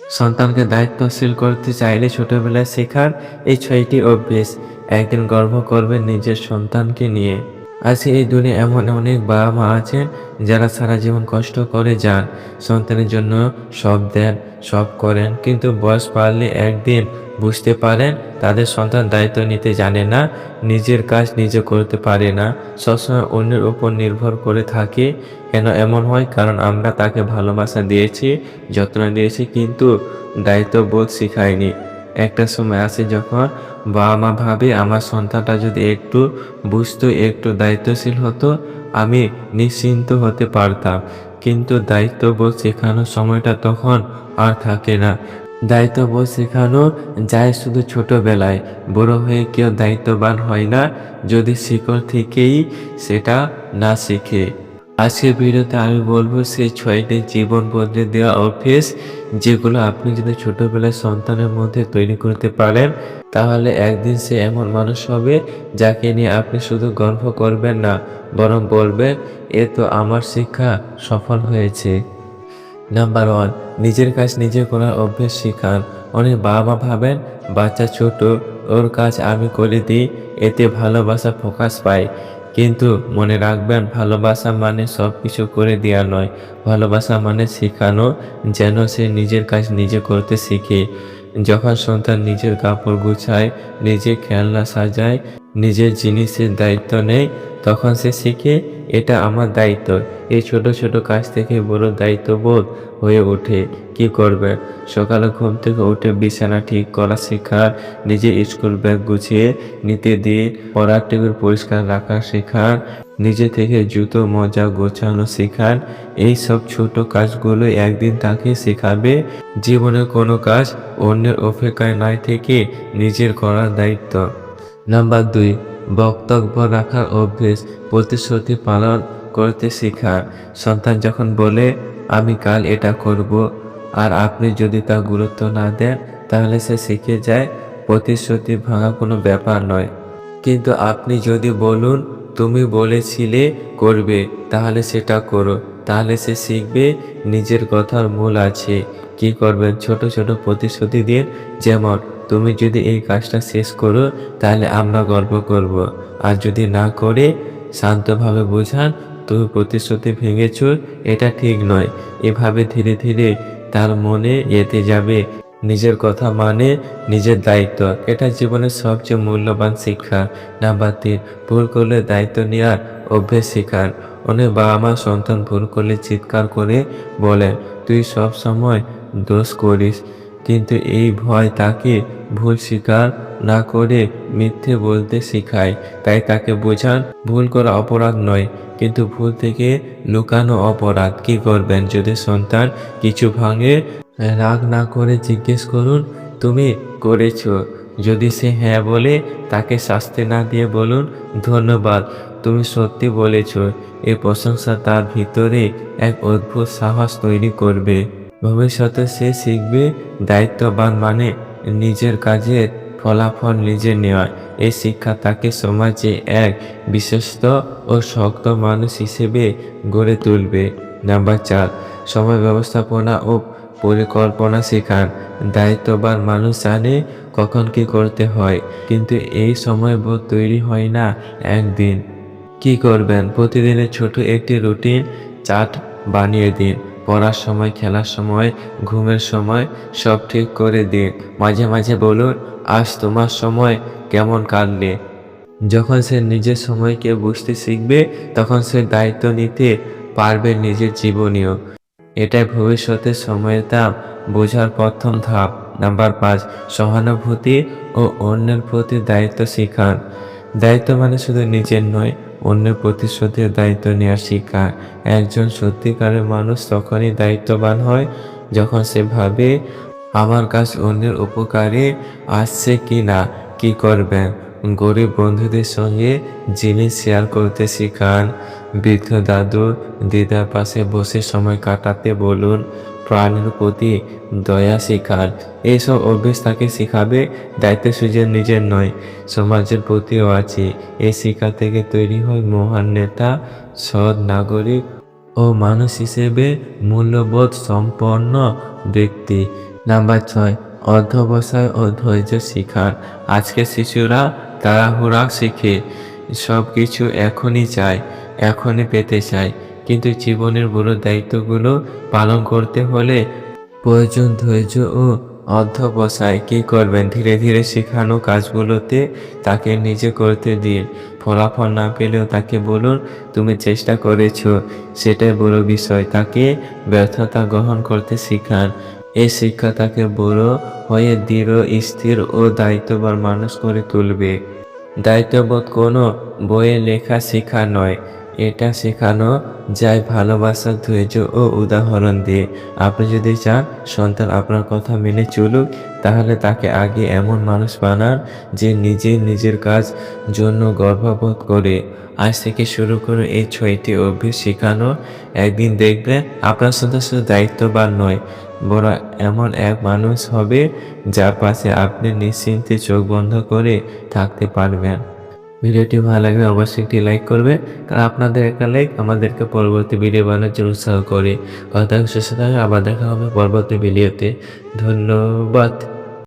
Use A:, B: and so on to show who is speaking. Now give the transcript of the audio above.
A: সন্তানকে দায়িত্বশীল করতে চাইলে ছোটবেলায় শেখার এই ছয়টি অভ্যেস একদিন গর্ব করবেন নিজের সন্তানকে নিয়ে। আজকে এই দুনিয়া এমন অনেক বাবা মা আছেন যারা সারা জীবন কষ্ট করে যান, সন্তানের জন্য সব দেন, সব করেন, কিন্তু বয়স পারলে একদিন বুঝতে পারেন, তাদের সন্তান দায়িত্ব নিতে জানে না, নিজের কাজ নিজে করতে পারে না, সবসময় অন্যের উপর নির্ভর করে থাকে। কেন এমন হয়? কারণ আমরা তাকে ভালোবাসা দিয়েছি, যত্ন দিয়েছি কিন্তু দায়িত্ববোধ শিখাইনি। একটা সময় আসে যখন বাবা মা ভাবে, আমার সন্তানটা যদি একটু বুঝতো, একটু দায়িত্বশীল হতো, আমি নিশ্চিন্ত হতে পারতাম। কিন্তু দায়িত্ববোধ শেখানোর সময়টা তখন আর থাকে না। দায়িত্ববোধ শেখানো যায় শুধু ছোটবেলায়। বড় হয়ে কেউ দায়িত্ববান হয় না, যদি শিকড় থেকেই সেটা না শিখে। আজকের ভিডিওতে আমি বলব, সেই ছয়টি জীবন বদলে দেওয়া অভ্যেস, যেগুলো আপনি যদি ছোটবেলায় সন্তানের মধ্যে তৈরি করতে পারেন, তাহলে একদিন সে এমন মানুষ হবে, যাকে নিয়ে আপনি শুধু গর্ব করবেন না, বরং বলবেন, এ তো আমার শিক্ষা সফল হয়েছে। নাম্বার ওয়ান নিজের কাজ নিজে করার অভ্যেস শিখান। অনেক বাবা ভাবেন, বাচ্চা ছোট, ওর কাজ আমি করে দিই, এতে ভালোবাসা ফোকাস পায়। কিন্তু মনে রাখবেন, ভালোবাসা মানে সব কিছু করে দেওয়া নয়। ভালোবাসা মানে শেখানো, যেন সে নিজের কাজ নিজে করতে শিখে। যখন সন্তান নিজের কাপড় গুছায়, নিজে খেলনা সাজায় নিজের জিনিসের দায়িত্ব নেয় তখন সে শিখে, এটা আমার দায়িত্ব। এই ছোট ছোট কাজ থেকে বড় দায়িত্ববোধ হয়ে ওঠে। কি করবে? সকালে ঘুম থেকে উঠে বিছানা ঠিক করা শেখার নিজে স্কুল ব্যাগ গুছিয়ে নিতে দিয়ে পড়ার টেবিল পরিষ্কার রাখা শেখান নিজে থেকে জুতো, মজা গোছানো শেখান এই সব ছোট কাজগুলো একদিন তাকে শেখাবে। জীবনের কোনো কাজ অন্যের অপেক্ষায় নাই থেকে নিজের করার দায়িত্ব। নাম্বার দুই, বক্তব্য রাখার অভ্যেস প্রতিশ্রুতি পালন করতে শেখা। সন্তান যখন বলে, আমি কাল এটা করব, আর আপনি যদি তা গুরুত্ব না দেন, তাহলে সে শিখে যায়, প্রতিশ্রুতি ভাঙা কোনো ব্যাপার নয়। কিন্তু আপনি যদি বলুন, তুমি বলেছিলে করবে, তাহলে সেটা করো। তাহলে সে শিখবে, নিজের কথার মূল আছে। কি করবেন? ছোট ছোট প্রতিশ্রুতি দিন, যেমন তুমি যদি এই কাজটা শেষ করো, তাহলে আমরা গর্ব করব। আর যদি না করে, শান্তভাবে বোঝান, তুমি প্রতিশ্রুতি ভেঙেছ, এটা ঠিক নয়। এভাবে ধীরে ধীরে তার মনে এতে যাবে। নিজের কথা মানে নিজের দায়িত্ব। এটা জীবনের সবচেয়ে মূল্যবান শিক্ষা। নাম্বার তিন, ভুল করলে দায়িত্ব নেওয়ার অভ্যেস শেখান। অনেক বাবা মা সন্তান ভুল করলে চিৎকার করে বলেন, তুই সব সময় দোষ করিস। কিন্তু এই ভয় তাকে ভুল স্বীকার না করে মিথ্যে বলতে শেখায়। তাই তাকে বোঝান ভুল করা অপরাধ নয়, কিন্তু ভুল থেকে লুকানো অপরাধ। কি করবেন যদি সন্তান কিছু ভাঙে, রাগ না করে জিজ্ঞেস করুন, তুমি করেছ? যদি সে হ্যাঁ বলে, তাকে শাস্তি না দিয়ে বলুন, ধন্যবাদ, তুমি সত্যি বলেছ। এই প্রশংসা তার ভিতরে এক অদ্ভুত সাহস তৈরি করবে। ভবিষ্যতে সে শিখবে দায়িত্ববান মানে নিজের কাজের ফলাফল নিজে নেওয়া এই শিক্ষা তাকে সমাজে এক বিশ্বস্ত ও শক্ত মানুষ হিসেবে গড়ে তুলবে। নাম্বার চার, সময় ব্যবস্থাপনা ও পরিকল্পনা শেখান। দায়িত্ববান মানুষ জানে কখন কি করতে হয়, কিন্তু এই সময় বোধ তৈরি হয় না একদিন। কি করবেন? প্রতিদিনের ছোট একটি রুটিন, চার্ট বানিয়ে দিন। পড়ার সময়, খেলার সময়, ঘুমের সময় সব ঠিক করে দিন মাঝে মাঝে বলুন, আজ তোমার সময় কেমন কাটলে যখন সে নিজের সময়কে বুঝতে শিখবে, তখন সে দায়িত্ব নিতে পারবে নিজের জীবনীয় এটাই ভবিষ্যতের সময়ের দাম। বোঝার প্রথম ধাপ নাম্বার পাঁচ, সহানুভূতি ও অন্যের প্রতি দায়িত্ব শেখান। দায়িত্ব মানে শুধু নিজের নয় অন্যের প্রতিশ্রুতির দায়িত্ব নেওয়া শেখা একজন সত্যিকারের মানুষ তখনই দায়িত্ববান হয় যখন সে ভাবে, আমার কাজ অন্যের উপকারে আসছে কি না, কি করবেন? গরিব বন্ধুদের সঙ্গে জিনিস শেয়ার করতে শেখান, বৃদ্ধ দাদু দিদার পাশে বসে সময় কাটাতে বলুন প্রাণের প্রতি দয়া শেখান এইসব অভ্যেস তাকে শেখাবে, দায়িত্ব সুযোগ নিজের নয়, সমাজের প্রতিও আছে। এই শিক্ষা থেকে তৈরি হয় মহান নেতা, সৎ নাগরিক ও মানুষ হিসেবে মূল্যবোধ সম্পন্ন ব্যক্তি। নাম্বার ছয়, অধ্যবসায় ও ধৈর্য শিখান আজকে শিশুরা তাড়াহুড়া শিখে সব কিছু এখনই চায়, এখনই পেতে চায়। কিন্তু জীবনের বড় দায়িত্বগুলো পালন করতে হলে প্রয়োজন ধৈর্য ও অধ্যবসায়। কী করবেন? ধীরে ধীরে শেখানো কাজগুলোতে তাকে নিজে করতে দিন। ফলাফল না পেলেও তাকে বলুন, তুমি চেষ্টা করেছ। সেটাই বড় বিষয়। তাকে ব্যর্থতা গ্রহণ করতে শিখান। এই শিক্ষা তাকে বড় হয়ে দৃঢ়, স্থির ও দায়িত্ববান মানুষ করে তুলবে। দায়িত্ববোধ কোনো বইয়ে লেখা শেখা নয়। এটা শেখানো যায় ভালোবাসা ধৈর্য ও উদাহরণ দিয়ে। আপনি যদি চান সন্তান আপনার কথা মেনে চলুক, তাহলে তাকে আগে এমন মানুষ বানান যে নিজে নিজের কাজ জন্য গর্ববোধ করে। আজ থেকে শুরু করে এই ছয়টি অভ্যেস শেখানো একদিন দেখবেন আপনার সন্তান শুধু দায়িত্ববান নয় বড় এমন এক মানুষ হবে যার পাশে আপনি নিশ্চিন্তে চোখ বন্ধ করে থাকতে পারবেন। ভিডিওটি ভালো লাগলে অবশ্যই একটি লাইক করবে কারণ আপনাদের একটা লাইক আমাদেরকে পরবর্তী ভিডিও বানানোর জন্য উৎসাহ করে। কথা থাকে আবার দেখা হবে পরবর্তী ভিডিওতে। ধন্যবাদ।